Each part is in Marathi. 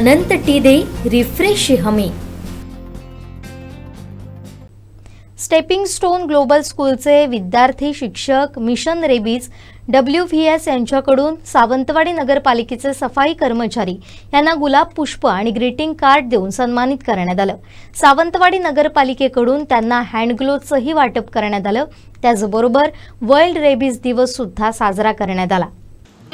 अनंत टी दे रिफ्रेश हमी. स्टेपिंग स्टोन ग्लोबल स्कूलचे विद्यार्थी शिक्षक mission rabies W V S यांच्याकडून सावंतवाडी नगरपालिकेचे सफाई कर्मचारी यांना गुलाब पुष्प आणि ग्रीटिंग कार्ड देऊन सन्मानित करण्यात आलं. सावंतवाडी नगरपालिकेकडून त्यांना हँडग्लोव्हचंही वाटप करण्यात आलं. त्याचबरोबर वर्ल्ड रेबीज दिवस सुद्धा साजरा करण्यात आला.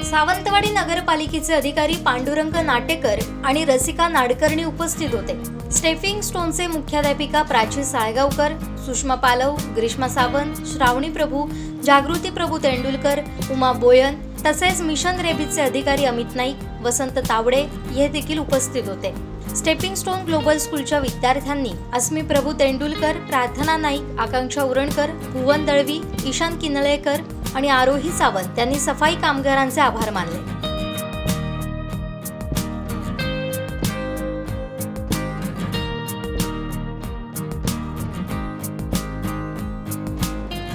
सावंतवाडी नगरपालिकेचे अधिकारी पांडुरंग नाटेकर आणि रसिका नाडकर्णी उपस्थित होते. स्टेफिंग स्टोनचे मुख्याध्यापिका प्राची साळगावकर सुषमा पालव ग्रीष्मा सावंत श्रावणी प्रभू जागृती प्रभू तेंडुलकर उमा बोयन तसेच मिशन रेबीजचे अधिकारी अमित नाईक वसंत तावडे हे देखील उपस्थित होते. स्टेपिंग स्टोन ग्लोबल स्कूलच्या विद्यार्थ्यांनी अस्मी प्रभू तेंडुलकर प्रार्थना नाईक आकांक्षा उरणकर भुवन दळवी ईशान किनळेकर आणि आरोही सावंत यांनी सफाई कामगारांचे आभार मानले.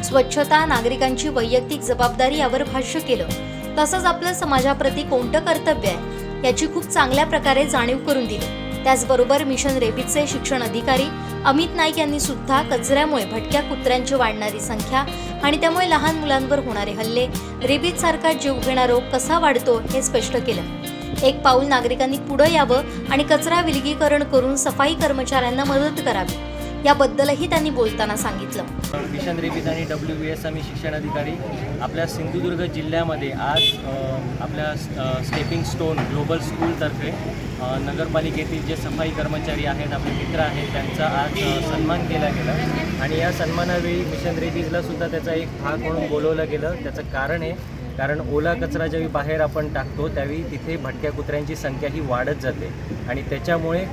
स्वच्छता नागरिकांची वैयक्तिक जबाबदारी यावर भाष्य केलं. तसंच आपलं समाजाप्रती कोणतं कर्तव्य आहे याची खूप चांगल्या प्रकारे जाणीव करून दिली. त्याचबरोबर मिशन रेबीजचे शिक्षण अधिकारी अमित नाईक यांनी सुद्धा कचऱ्यामुळे भटक्या कुत्र्यांची वाढणारी संख्या आणि त्यामुळे लहान मुलांवर होणारे हल्ले रेबीज सारखा जीवघेणा रोग कसा वाढतो हे स्पष्ट केलं. एक पाऊल नागरिकांनी पुढे यावं आणि कचरा विलगीकरण करून सफाई कर्मचाऱ्यांना मदत करावी. याबद्दलही त्यांनी बोलताना सांगितलं. किशन रेबीज आणि डब्ल्यू बी एस आम्ही शिक्षण अधिकारी. आपल्या सिंधुदुर्ग जिल्ह्यामध्ये आज आपल्या स्टेपिंग स्टोन ग्लोबल स्कूलतर्फे नगरपालिकेतील जे सफाई कर्मचारी आहेत आपले मित्र आहेत त्यांचा आज सन्मान केला गेला. आणि या सन्मानावेळी मिशन रेबीजला सुद्धा त्याचा एक भाग म्हणून बोलवलं गेलं. त्याचं कारण आहे कारण ओला कचरा ज्यावेळी बाहेर आपण टाकतो त्यावेळी तिथे भटक्या कुत्र्यांची संख्या ही वाढत जाते. आणि त्याच्यामुळे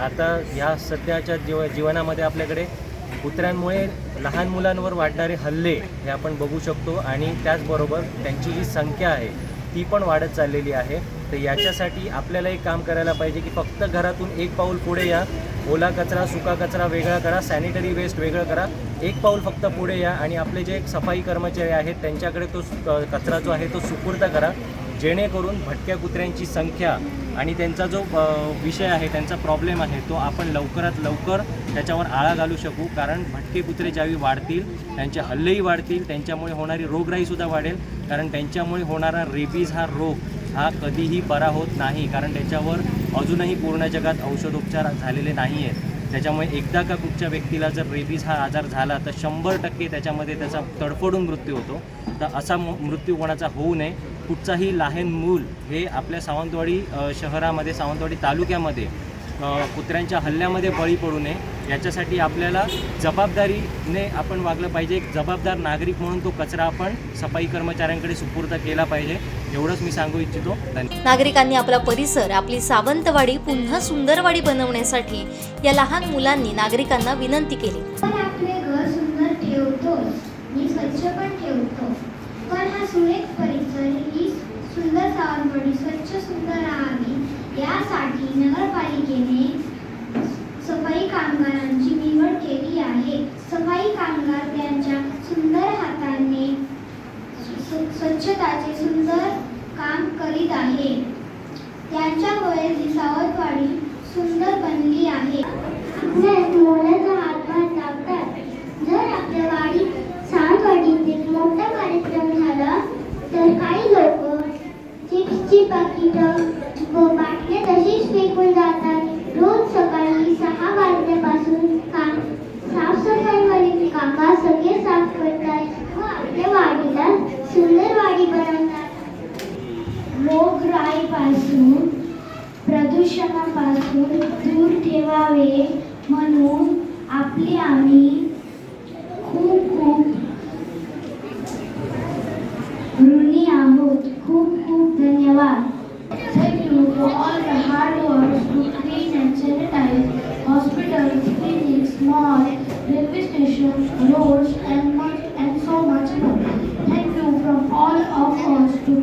आता ह्या सध्याच्या जीव जीवनामध्ये आपल्याकडे कुत्र्यांमुळे लहान मुलांवर वाढणारे हल्ले हे आपण बघू शकतो आणि त्याचबरोबर त्यांची जी संख्या आहे ती पण वाढत चाललेली आहे. तर याच्यासाठी आपल्याला एक काम करायला पाहिजे की फक्त घरातून एक पाऊल पुढे या. ओला कचरा सुका कचरा वेगळा करा सॅनिटरी वेस्ट वेगळं करा. एक पाऊल फक्त पुढे या आणि आपले जे सफाई कर्मचारी आहेत त्यांच्याकडे तो कचरा जो आहे तो सुपूर्द करा. जेणेकरून भटक्या कुत्र्यांची संख्या आणि त्यांचा जो विषय आहे त्यांचा प्रॉब्लेम आहे तो आपण लवकरात लवकर त्याच्यावर आळा घालू शकू. कारण भटके कुत्रे ज्यावेळी वाढतील त्यांचे हल्लेही वाढतील त्यांच्यामुळे होणारी रोगराईसुद्धा वाढेल. कारण त्यांच्यामुळे होणारा रेबीज हा रोग हा कधीही बरा होत नाही कारण त्याच्यावर अजूनही पूर्ण जगात औषधोपचार झालेले नाही आहेत त्याच्यामुळे एकदा का कुठच्या व्यक्तीला जर रेबीज हा आजार झाला तर शंभर टक्के त्याच्यामध्ये त्याचा तडफडून मृत्यू होतो. तर असा मृत्यू कोणाचा होऊ नये. कुठचाही लहान मूल हे आपल्या सावंतवाडी शहरामध्ये सावंतवाडी तालुक्यामध्ये कुत्र्यांच्या हल्ल्यामध्ये बळी पडू नये. याच्यासाठी आपल्याला जबाबदारीने आपण वागलं पाहिजे. एक जबाबदार नागरिक म्हणून तो कचरा आपण सफाई कर्मचाऱ्यांकडे सुपूर्द केला पाहिजे. एवढंच मी सांगू इच्छितो. धन्यवाद नागरिकांनी आपला परिसर आपली सावंतवाडी पुन्हा सुंदरवाडी बनवण्यासाठी या लहान मुलांनी नागरिकांना विनंती केली. आपले घर सुंदर ठेवतोच. मी स्वच्छ पण ठेवतो. पण हा सुरेख परिसर ही सुंदर सावंतवाडी स्वच्छ सुंदर राहावी यासाठी नगरपालिकेने कामगारांची निवड केली आहे. सफाई कामगार त्यांच्या सुंदर हाताने स्वच्छताचे सुंदर काम करीत आहे. त्यांच्यामुळे दिसावत सावंतवाडी सुंदर बनली आहे. जर आपल्या वाडीत एक मोठा कार्यक्रम झाला तर काही लोक चिप्सची पाकिटं व म्हणून आपली आम्ही खूप खूप ऋणी आहोत खूप खूप धन्यवाद Thank you for all the hard work to clean and sanitize hospitals, clinics, malls, railway stations, roads, and much and so much more. Thank you from all of us to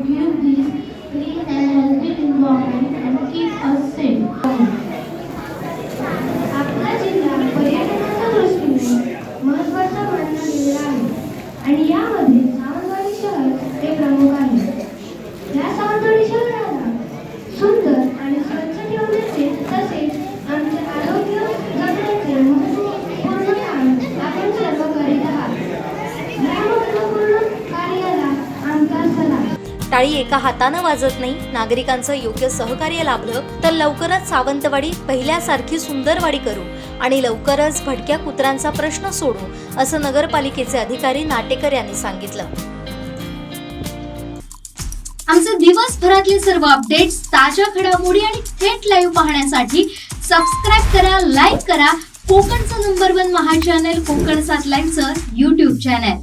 टाळी एका हातानं वाजत नाही. नागरिकांचं योग्य सहकार्य लाभलं तर लवकरच सावंतवाडी पहिल्यासारखी सुंदरवाडी करू आणि लवकरच भटक्या कुत्र्यांचा प्रश्न सोडू असं नगरपालिकेचे अधिकारी नाटेकर यांनी सांगितलं. आमचे दिवसभरातले सर्व अपडेट्स ताज्या घडामोडी आणि थेट लाईव्ह पाहण्यासाठी सबस्क्राईब करा लाईक करा. कोकणचं number one Maha channel Konkan सात लाईव्हचं युट्यूब चॅनल